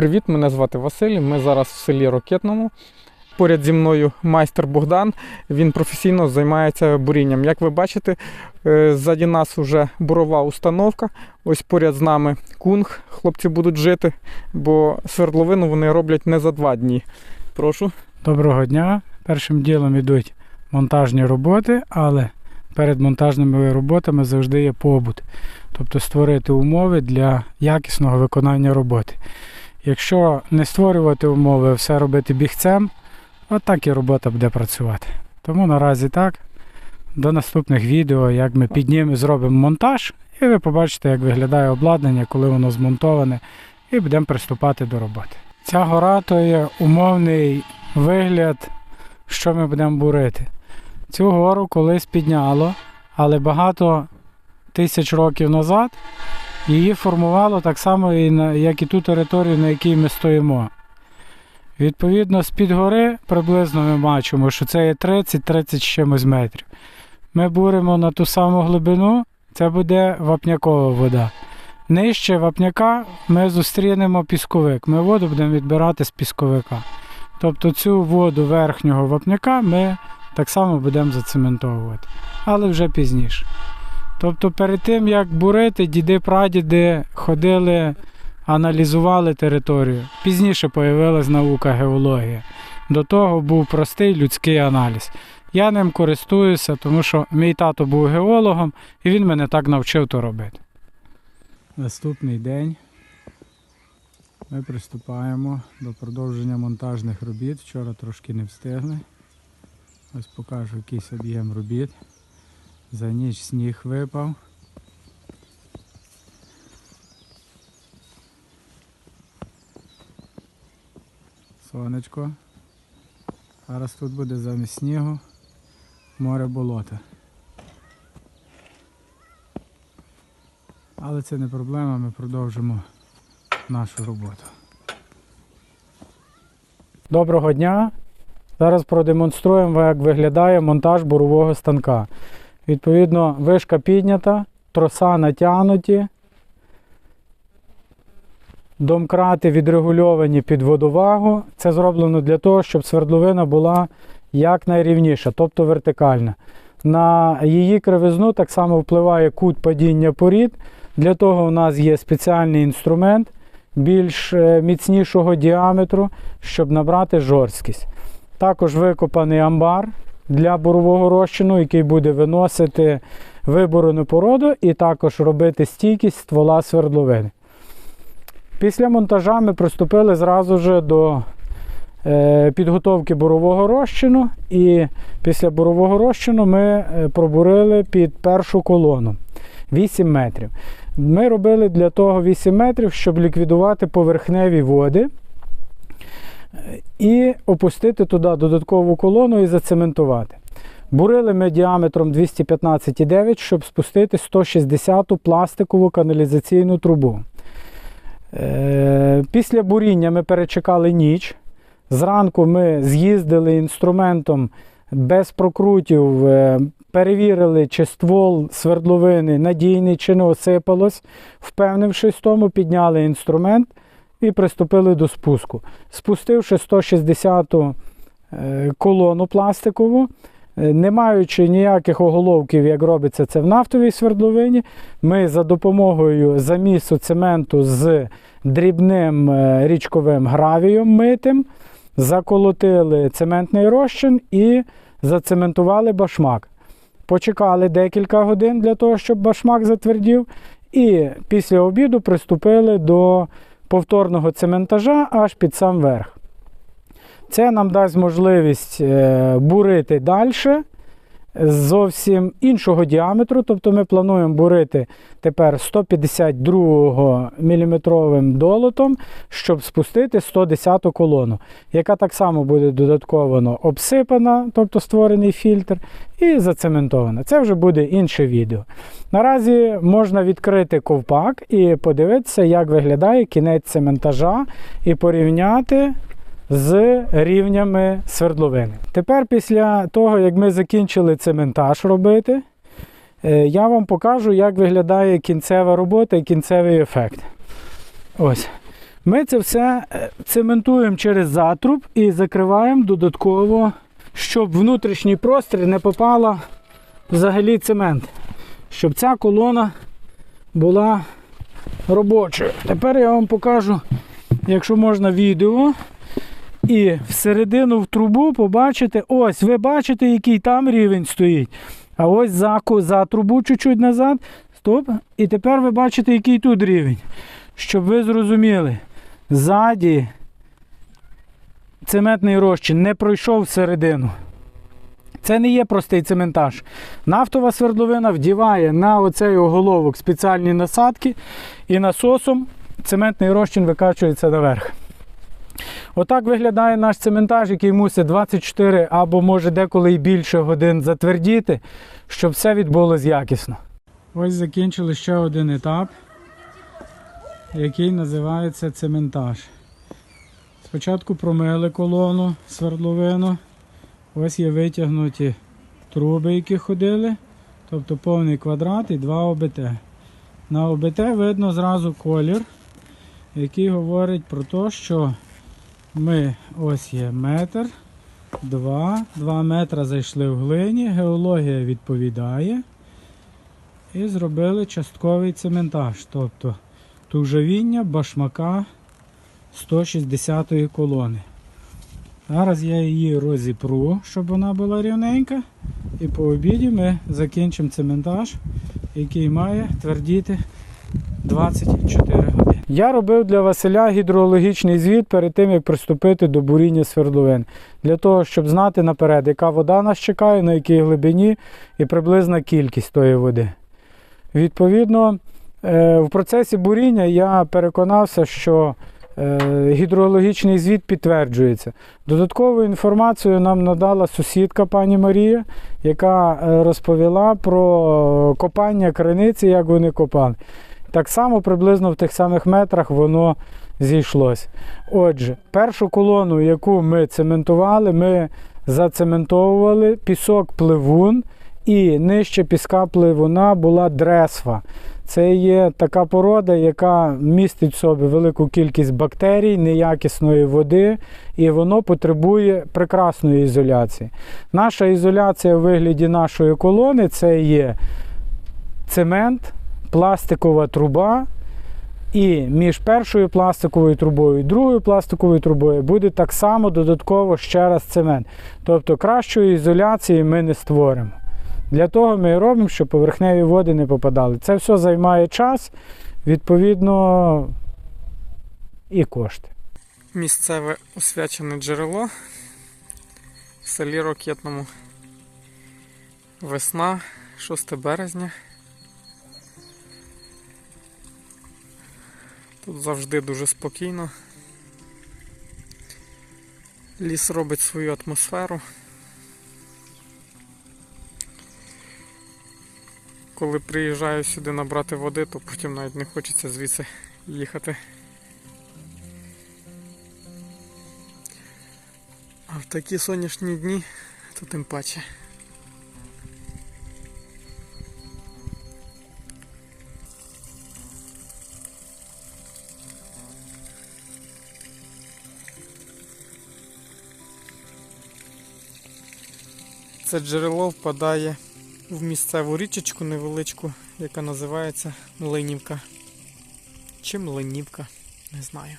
Привіт, мене звати Василь. Ми зараз в селі Ракетному. Поряд зі мною майстер Богдан. Він професійно займається бурінням. Як ви бачите, е, ззаді нас вже бурова установка. Ось поряд з нами кунг. Хлопці будуть жити, бо свердловину вони роблять не за два дні. Прошу. Доброго дня. Першим ділом йдуть монтажні роботи, але перед монтажними роботами завжди є побут. Тобто створити умови для якісного виконання роботи. Якщо не створювати умови, все робити бігцем, от так і робота буде працювати. Тому наразі так. До наступних відео, як ми піднімемо, зробимо монтаж, і ви побачите, як виглядає обладнання, коли воно змонтоване, і будемо приступати до роботи. Ця гора то є умовний вигляд, що ми будемо бурити. Цю гору колись підняло, але багато тисяч років назад її формувало так само, як і ту територію, на якій ми стоїмо. Відповідно, з-під гори приблизно ми бачимо, що це є 30-30 чимось метрів. Ми буримо на ту саму глибину, це буде вапнякова вода. Нижче вапняка ми зустрінемо пісковик. Ми воду будемо відбирати з пісковика. Тобто цю воду верхнього вапняка ми так само будемо зацементовувати, але вже пізніше. Тобто перед тим, як бурити, діди-прадіди ходили, аналізували територію. Пізніше появилась наука геологія. До того був простий людський аналіз. Я ним користуюся, тому що мій тато був геологом, і він мене так навчив то робити. Наступний день ми приступаємо до продовження монтажних робіт. Вчора трошки не встигли. Ось покажу якийсь об'єм робіт. За ніч сніг випав. Сонечко. Зараз тут буде замість снігу море болота. Але це не проблема, ми продовжимо нашу роботу. Доброго дня! Зараз продемонструємо, як виглядає монтаж бурового станка. Відповідно, вишка піднята, троса натягнуті, домкрати відрегульовані під водовагу. Це зроблено для того, щоб свердловина була якнайрівніша, тобто вертикальна. На її кривизну так само впливає кут падіння порід. Для того у нас є спеціальний інструмент більш е, міцнішого діаметру, щоб набрати жорсткість. Також викопаний амбар для бурового розчину, який буде виносити виборену породу і також робити стійкість ствола свердловини. Після монтажа ми приступили зразу ж до е, підготовки бурового розчину. І після бурового розчину ми е, пробурили під першу колону 8 метрів. Ми робили для того 8 метрів, щоб ліквідувати поверхневі води і опустити туди додаткову колону і зацементувати. Бурили ми діаметром 215,9, щоб спустити 160 пластикову каналізаційну трубу. Е, Після буріння ми перечекали ніч. Зранку ми з'їздили інструментом без прокрутів, е, перевірили, чи ствол свердловини надійний, чи не осипалось. Впевнившись в тому, підняли інструмент і приступили до спуску. Спустивши 160 е, колону пластикову, е, не маючи ніяких оголовків, як робиться це в нафтовій свердловині, ми за допомогою замісу цементу з дрібним е, річковим гравієм митим заколотили цементний розчин і зацементували башмак. Почекали декілька годин для того, щоб башмак затвердів, і після обіду приступили до повторного цементажа аж під сам верх. Це нам дасть можливість е, бурити далі зовсім іншого діаметру. Тобто ми плануємо бурити тепер 152 мм долотом, щоб спустити 110 колону, яка так само буде додатково обсипана, тобто створений фільтр, і зацементована. Це вже буде інше відео. Наразі можна відкрити ковпак і подивитися, як виглядає кінець цементажа, і порівняти з рівнями свердловини. Тепер, після того, як ми закінчили цементаж робити, е, я вам покажу, як виглядає кінцева робота і кінцевий ефект. Ось. Ми це все е, цементуємо через затруб і закриваємо додатково, щоб внутрішній простір не попала взагалі цемент. Щоб ця колона була робочою. Тепер я вам покажу, якщо можна, відео. І всередину в трубу побачите, ось ви бачите, який там рівень стоїть. А ось за, за трубу чуть-чуть назад. Стоп. І тепер ви бачите, який тут рівень. Щоб ви зрозуміли, ззаді цементний розчин не пройшов всередину. Це не є простий цементаж. Нафтова свердловина вдіває на оцей оголовок спеціальні насадки і насосом цементний розчин викачується наверх. Отак виглядає наш цементаж, який мусить 24 або може деколи і більше годин затвердіти, щоб все відбулося якісно. Ось закінчили ще один етап, який називається цементаж. Спочатку промили колону, свердловину. Ось є витягнуті труби, які ходили, тобто повний квадрат і два ОБТ. На ОБТ видно зразу колір, який говорить про те, що ми ось є метр, два, два метра зайшли в глині, геологія відповідає. І зробили частковий цементаж, тобто тужавіння башмака 160-ї колони. Зараз я її розіпру, щоб вона була рівненька. І по обіді ми закінчимо цементаж, який має твердіти 24 години. Я робив для Василя гідрологічний звіт перед тим, як приступити до буріння свердловин. Для того, щоб знати наперед, яка вода нас чекає, на якій глибині і приблизна кількість тої води. Відповідно, е, в процесі буріння я переконався, що е, гідрологічний звіт підтверджується. Додаткову інформацію нам надала сусідка пані Марія, яка е, розповіла про копання криниці, як вони копали. Так само приблизно в тих самих метрах воно зійшлось. Отже, першу колону, яку ми цементували, ми зацементовували пісок пливун, і нижче піска пливуна була дресва. Це є така порода, яка містить в собі велику кількість бактерій, неякісної води, і воно потребує прекрасної ізоляції. Наша ізоляція у вигляді нашої колони це є цемент, пластикова труба. І між першою пластиковою трубою і другою пластиковою трубою буде так само додатково ще раз цемент. Тобто кращої ізоляції ми не створимо. Для того ми робимо, щоб поверхневі води не попадали. Це все займає час, відповідно, і кошти. Місцеве освячене джерело в селі Рокетному. Весна, 6 березня. Тут завжди дуже спокійно. Ліс робить свою атмосферу. Коли приїжджаю сюди набрати води, то потім навіть не хочеться звідси їхати. А в такі сонячні дні, то тим паче. Це джерело впадає в місцеву річечку невеличку, яка називається Млинівка. Чи Млинівка, не знаю.